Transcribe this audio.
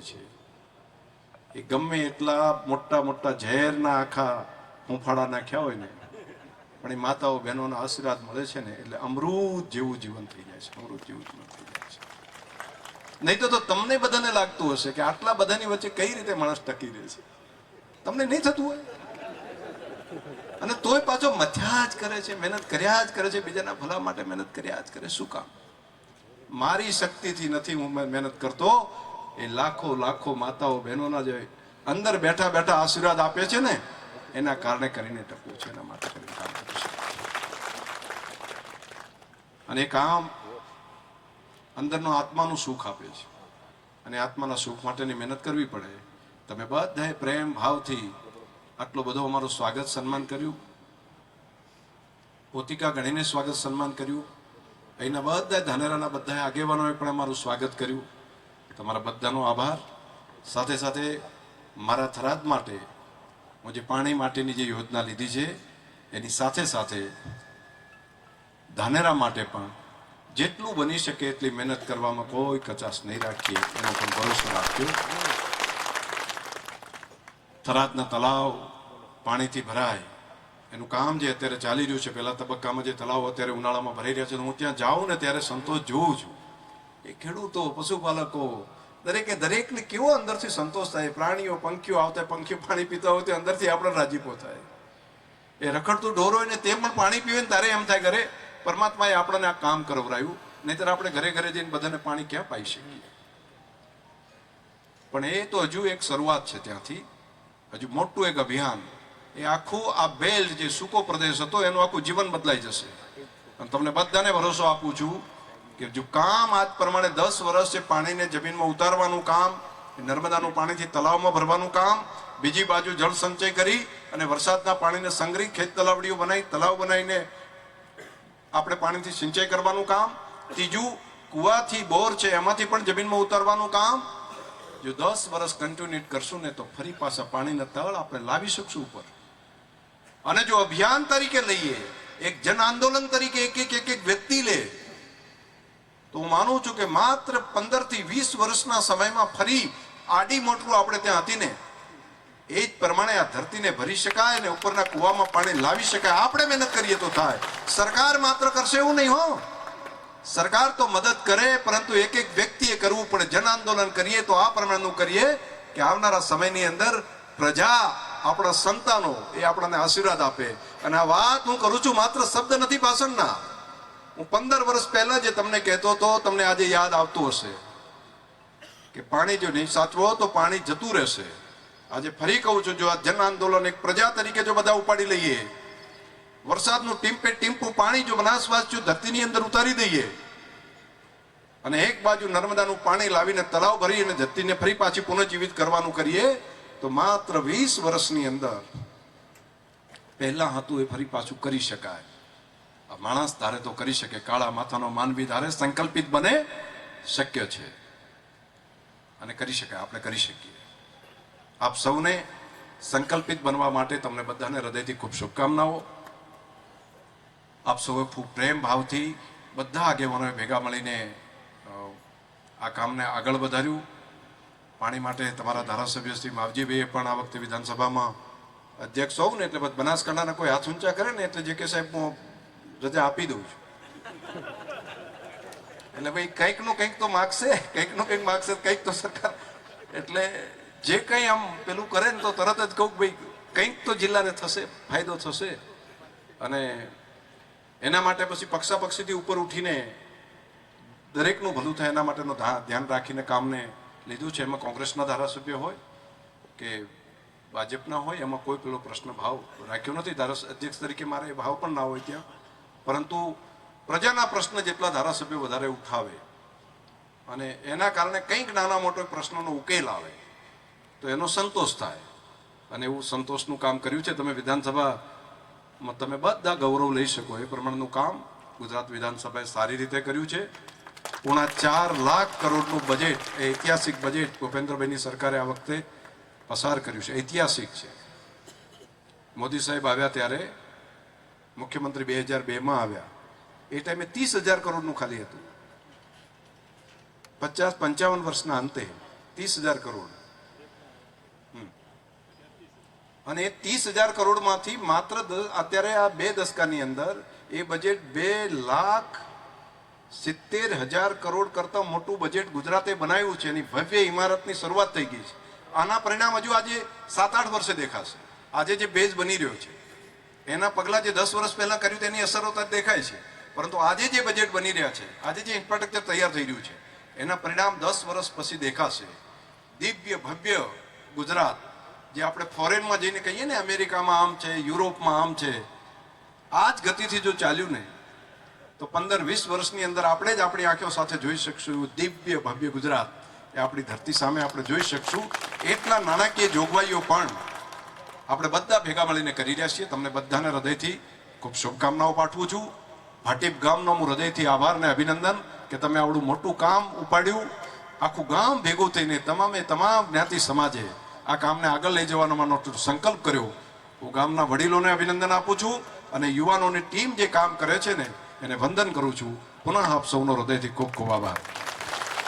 હોય છે. એ ગમે એટલા મોટા મોટા ઝેરના આખા હુંફાળા નાખ્યા હોય ને, પણ એ માતાઓ બહેનોના આશીર્વાદ મળે છે ને, એટલે અમૃત જેવું જીવન થઈ જાય છે, અમૃત જેવું જીવન થઈ જાય છે. નહીં તો તમને બધાને લાગતું હશે કે આટલા બધાની વચ્ચે કઈ રીતે માણસ ટકી રહે છે? તમને નહીં થતું હોય? અને તોય પાછો મથ્યા જ કરે છે, મહેનત કર્યા જ કરે છે, બીજાના ભલા માટે મહેનત કર્યા જ કરે. શું કામ? મારી શક્તિથી નથી હું મહેનત કરતો એ લાખો લાખો માતાઓ બહેનોના જે અંદર બેઠા બેઠા આશીર્વાદ આપે છે ને, એના કારણે કરીને ટકવું છે, એના માટે કરીને કામ કરું છું. અને કામ અંદરનો આત્માનું સુખ આપે છે. અને આત્માના સુખ માટેની મહેનત કરવી પડે. તમે બધાએ પ્રેમ ભાવથી આટલો બધો અમારું સ્વાગત સન્માન કર્યું. પોતિકા ગણીને સ્વાગત સન્માન કર્યું. અહીંના બધા ધાનેરાના બધા આગેવાનોએ પણ અમારું સ્વાગત કર્યું. તમારા બધાનો આભાર. સાથે સાથે મારા થરાદ માટે હું જે પાણી માટેની જે યોજના લીધી છે, એની સાથે સાથે ધાનેરા માટે પણ જેટલું બની શકે એટલી મહેનત કરવામાં કોઈ કચાશ નહીં રાખીએ. એનો પણ ભરોસો રાખ્યો થરાદના તલાવ પાણીથી ભરાય. એનું કામ જે અત્યારે ચાલી રહ્યું છે, પહેલા તબક્કામાં જે તલાવ અત્યારે ઉનાળામાં ભરાઈ રહ્યા છે હું ત્યાં જાઉં ને ત્યારે સંતોષ જોઉં છું. એ ખેડૂતો, પશુપાલકો, દરેકે દરેકને કેવો અંદરથી સંતોષ થાય? પ્રાણીઓ, પંખીઓ આવતા પંખીઓ પાણી પીતા હોય તે અંદરથી આપણે રાજીપો થાય. એ રખડતું ઢોર હોય ને તે પણ પાણી પીવે ને તારે એમ થાય ઘરે, પરમાત્માએ આપણને આ કામ કરવરાયું નહીતર આપણે ઘરે ઘરે જઈને બધાને પાણી ક્યાં પાઈ શકીએ? પણ એ તો હજુ એક શરૂઆત છે ત્યાંથી. હજુ મોટું એક અભિયાન. એ આખું આ બેલ્ટ જે સૂકો પ્રદેશ હતો, એનું આખું જીવન બદલાઈ જશે. અને તમને બધાને ભરોસો આપું છું કે જો કામ આજ પ્રમાણે દસ વર્ષ છે પાણીને જમીનમાં ઉતારવાનું કામ નર્મદાનું પાણીથી તલાવમાં ભરવાનું કામ, બીજી બાજુ જળ સંચય કરી અને વરસાદના પાણીને સંગ્રહી ખેત તલાવડીઓ બનાવી તલાવ બનાવીને આપણે પાણીથી સિંચાઈ કરવાનું કામ. ત્રીજું, કુવાથી બોર છે એમાંથી પણ જમીનમાં ઉતારવાનું કામ. જો દસ વર્ષ કન્ટિન્યુટ કરશું ને તો ફરી પાછા પાણીના તળ આપણે લાવી શકશું ઉપર. અને જો અભિયાન તરીકે લઈએ, એક જન આંદોલન તરીકે એક એક એક એક વ્યક્તિ લે તો હું માનું છું કે માત્ર પંદરથી વીસ વર્ષના સમયમાં ફરી આડી મોટરું આપણે ત્યાં હતી એ જ પ્રમાણે આ ધરતીને ભરી શકાય અને ઉપરના કુવામાં પાણી લાવી શકાય. આપણે મહેનત કરીએ તો થાય. સરકાર માત્ર કરશે એવું નહીં હો. સરકાર તો મદદ કરે, પરંતુ એક એક વ્યક્તિએ કરવું પડે. જન આંદોલન કરીએ તો આ પ્રમાણેનું કરીએ કે આવનારા સમયની અંદર પ્રજા આપણા સંતાનો એ આપણને આશીર્વાદ આપે. અને આ વાત હું કરું છું માત્ર શબ્દ નથી, ભાષણના. હું પંદર વર્ષ પહેલા જે તમને કહેતો હતો, તમને આજે યાદ આવતું હશે કે પાણી જો નહીં સાચવો, તો પાણી જતું રહેશે. આજે ફરી કહું છું, જો આ જન આંદોલન એક પ્રજા તરીકે જો બધા ઉપાડી લઈએ, વરસાદનું ટીમ્પે ટીમ્પું પાણી જો બનાસવાસ્યું ધરતીની અંદર ઉતારી દઈએ, અને એક બાજુ નર્મદાનું પાણી લાવીને તળાવ ભરી અને ધરતીને ફરી પાછી પુનઃજીવિત કરવાનું કરીએ, તો માત્ર વીસ વર્ષની અંદર પહેલા હતું એ ફરી પાછું કરી શકાય. માણસ ધારે તો કરી શકે. કાળા માથાનો માનવી ધારે, સંકલ્પિત બને, શક્ય છે. અને કરી શકાય, આપણે કરી શકીએ. આપ સૌને સંકલ્પિત બનવા માટે તમને બધાને હૃદયથી ખૂબ શુભકામનાઓ. આપ સૌએ ખૂબ પ્રેમ ભાવથી બધા આગેવાનોએ ભેગા મળીને આ કામને આગળ વધાર્યું. પાણી માટે તમારા ધારાસભ્ય શ્રી માવજીભાઈએ પણ આ વખતે વિધાનસભામાં અધ્યક્ષ હોઉં ને એટલે બનાસકાંઠાના કોઈ હાથ ઊંચા કરે ને એટલે જે કે સાહેબ હું રજા આપી દઉં છું. એટલે ભાઈ કંઈકનું કંઈક તો માગશે, કંઈકનું કંઈક માગશે, કંઈક તો સરકાર એટલે જે કંઈ આમ પેલું કરે ને તો તરત જ કહું ભાઈ કંઈક તો જિલ્લાને થશે, ફાયદો થશે. અને એના માટે પછી પક્ષાપક્ષીથી ઉપર ઉઠીને દરેકનું ભલું થાય એના માટેનું ધ્યાન રાખીને કામને લીધું છે. એમાં કોંગ્રેસના ધારાસભ્ય હોય કે ભાજપના હોય, એમાં કોઈ પેલો પ્રશ્ન ભાવ રાખ્યો નથી. ધારા અધ્યક્ષ તરીકે મારે એ ભાવ પણ ના હોય ત્યાં. પરંતુ પ્રજાના પ્રશ્ન જેટલા ધારાસભ્યો વધારે ઉઠાવે અને એના કારણે કંઈક નાના મોટો પ્રશ્નોનો ઉકેલ આવે, તો એનો સંતોષ થાય. અને એવું સંતોષનું કામ કર્યું છે. તમે વિધાનસભામાં, તમે બધા ગૌરવ લઈ શકો. એ પ્રમાણેનું કામ ગુજરાત વિધાનસભાએ સારી રીતે કર્યું છે. પૂણા ચાર લાખ કરોડનું બજેટ, એ ઐતિહાસિક બજેટ ભૂપેન્દ્રભાઈની સરકારે આ વખતે પસાર કર્યું છે. ઐતિહાસિક છે. મોદી સાહેબ આવ્યા ત્યારે મુખ્યમંત્રી બે હજાર બેમાં આવ્યા. એ ટાઈમે ત્રીસ હજાર કરોડનું ખાલી હતું. પચાસ, પંચાવન વર્ષના અંતે ત્રીસ હજાર કરોડ. અને એ ત્રીસ હજાર કરોડમાંથી માત્ર અત્યારે આ બે દશકાની અંદર એ બજેટ બે લાખ સિત્તેર હજાર કરોડ કરતાં મોટું બજેટ ગુજરાતે બનાવ્યું છે. એની ભવ્ય ઇમારતની શરૂઆત થઈ ગઈ છે. આના પરિણામ હજુ આજે સાત, આઠ વર્ષે દેખાશે. આજે જે બેઝ બની રહ્યો છે. એના પગલાં જે દસ વર્ષ પહેલાં કર્યું તેની અસરો તો દેખાય છે. પરંતુ આજે જે બજેટ બની રહ્યા છે, આજે જે ઇન્ફ્રાસ્ટ્રક્ચર તૈયાર થઈ રહ્યું છે, એના પરિણામ દસ વર્ષ પછી દેખાશે. દિવ્ય, ભવ્ય ગુજરાત, જે આપણે ફોરેનમાં જઈને કહીએ ને, અમેરિકામાં આમ છે, યુરોપમાં આમ છે આ જ ગતિથી જો ચાલ્યું ને, તો પંદર, વીસ વર્ષની અંદર આપણે જ આપણી આંખો સાથે જોઈ શકશું દિવ્ય, ભવ્ય ગુજરાત એ આપણી ધરતી સામે આપણે જોઈ શકશું. એટલા નાણાકીય જોગવાઈઓ પણ આપણે બધા ભેગા મળીને કરી રહ્યા છીએ. તમને બધાને હૃદયથી ખૂબ શુભકામનાઓ પાઠવું છું. ભાટીપ ગામનો હું હૃદયથી આભાર અને અભિનંદન કે તમે આવડું મોટું કામ ઉપાડ્યું. આખું ગામ ભેગું થઈને તમામે તમામ જ્ઞાતિ સમાજે આ કામને આગળ લઈ જવાનો માનો સંકલ્પ કર્યો. હું ગામના વડીલોને અભિનંદન આપું છું અને યુવાનોની ટીમ જે કામ કરે છે ને, એને વંદન કરું છું. પુનઃ આપ સૌનો હૃદયથી ખૂબ ખૂબ આભાર.